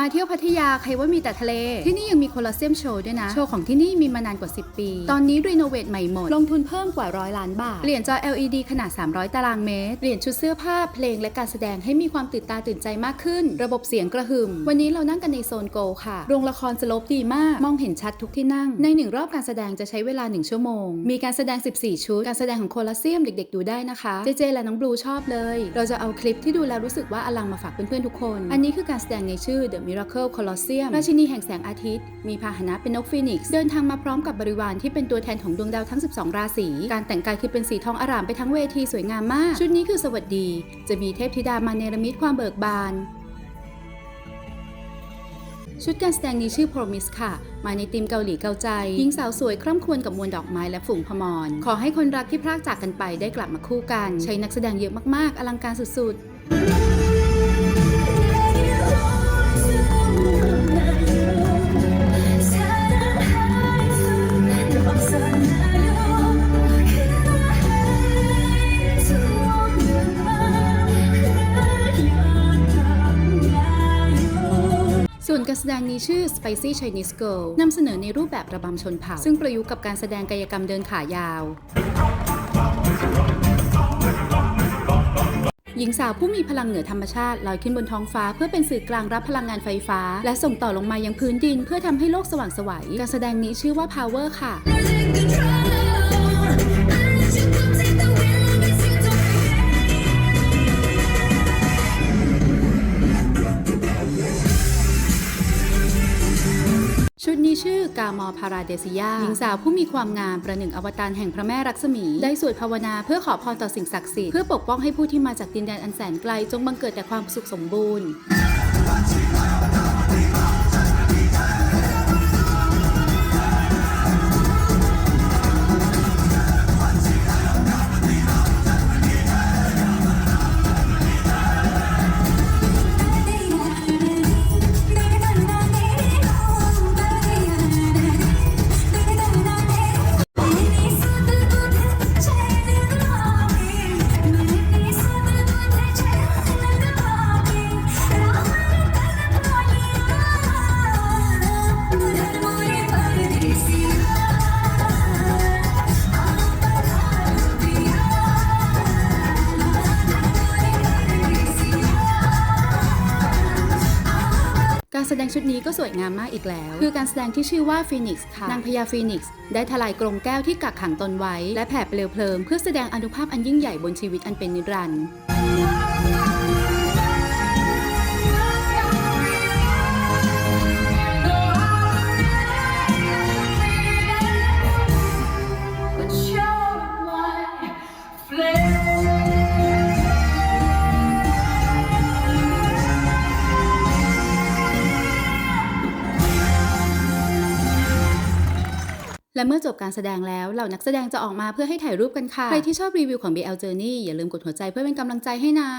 มาเที่ยวพัทยาใครว่ามีแต่ทะเล ที่นี่ยังมีโคลอเซียมโชว์ด้วยนะ โชว์ของที่นี่มีมานานกว่า 10 ปี ตอนนี้รีโนเวทใหม่หมด ลงทุนเพิ่มกว่าร้อยล้านบาท เปลี่ยนจอ LED ขนาด 300 ตารางเมตร เปลี่ยนชุดเสื้อผ้าเพลงและการแสดงให้มีความตื่นตาตื่นใจมากขึ้น ระบบเสียงกระหึ่ม วันนี้เรานั่งกันในโซนโกลค่ะ โรงละครสโลปดีมาก มองเห็นชัดทุกที่นั่ง ในหนึ่งรอบการแสดงจะใช้เวลา 1 ชั่วโมง มีการแสดง 14 ชุด การแสดงของโคลอเซียมเด็ก ๆ ดูได้นะคะ เจเจและน้องบลูชอบเลย เราจะเอาคลิปที่ดูแล้วรู้สึกว่าอลังมาฝากเพื่อนๆทุกคน อันนี้คือการแสดงในชื่อ The Miracle Colosseum ราชินีแห่งแสงอาทิตย์ มีพาหนะเป็นนกฟีนิกซ์ เดินทางมาพร้อมกับบริวารที่เป็นตัวแทนของดวงดาวทั้ง 12 ราศี การแต่งกายคือเป็นสีทองอร่ามไปทั้งเวทีสวยงามมาก ชุดนี้คือสวัสดี จะมีเทพธิดามาเนรมิตความเบิกบานชุดการแสดงนี้ชื่อ Promise ค่ะ มาในธีมเกาหลีเกาใจ หญิงสาวสวยคร่ำครวญกับมวลดอกไม้และฝูงพมร ขอให้คนรักที่พรากจากกันไปได้กลับมาคู่กัน ใช้นักแสดงเยอะมากๆ อลังการสุดๆ ส่วนการแสดงนี้ชื่อ Spicy Chinese Girl นำเสนอในรูปแบบระบำชนเผ่า ซึ่งประยุกต์กับการแสดงกายกรรมเดินขายาวหญิงสาวผู้มีพลังเหนือธรรมชาติลอยขึ้นบนท้องฟ้า เพื่อเป็นสื่อกลางรับพลังงานไฟฟ้า และส่งต่อลงมายังพื้นดิน เพื่อทำให้โลกสว่างไสวยการแสดงนี้ชื่อว่า Power ค่ะ ชื่อกามอพาราเดซิยาหญิงสาวผู้มีความงามประหนึ่งอวตารแห่งพระแม่รักษมี ได้สวดภาวนาเพื่อขอพรต่อสิ่งศักดิ์สิทธิ์เพื่อปกป้องให้ผู้ที่มาจากดินแดนอันแสนไกล จงบังเกิดแต่ความสุขสมบูรณ์ การแสดงชุดนี้ก็สวยงามมากอีกแล้ว คือการแสดงที่ชื่อว่าฟีนิกซ์ค่ะ นางพญาฟีนิกซ์ได้ทลายกรงแก้วที่กักขังตนไว้ และแผ่เปลวเพลิงเพื่อแสดงอนุภาพอันยิ่งใหญ่บนชีวิตอันเป็นนิรันดร์ Flame. และเมื่อจบการแสดงแล้วเหล่านักแสดงจะออกมาเพื่อให้ถ่ายรูปกันค่ะ ใครที่ชอบรีวิวของ BL Journey อย่าลืมกดหัวใจเพื่อเป็นกำลังใจให้นะ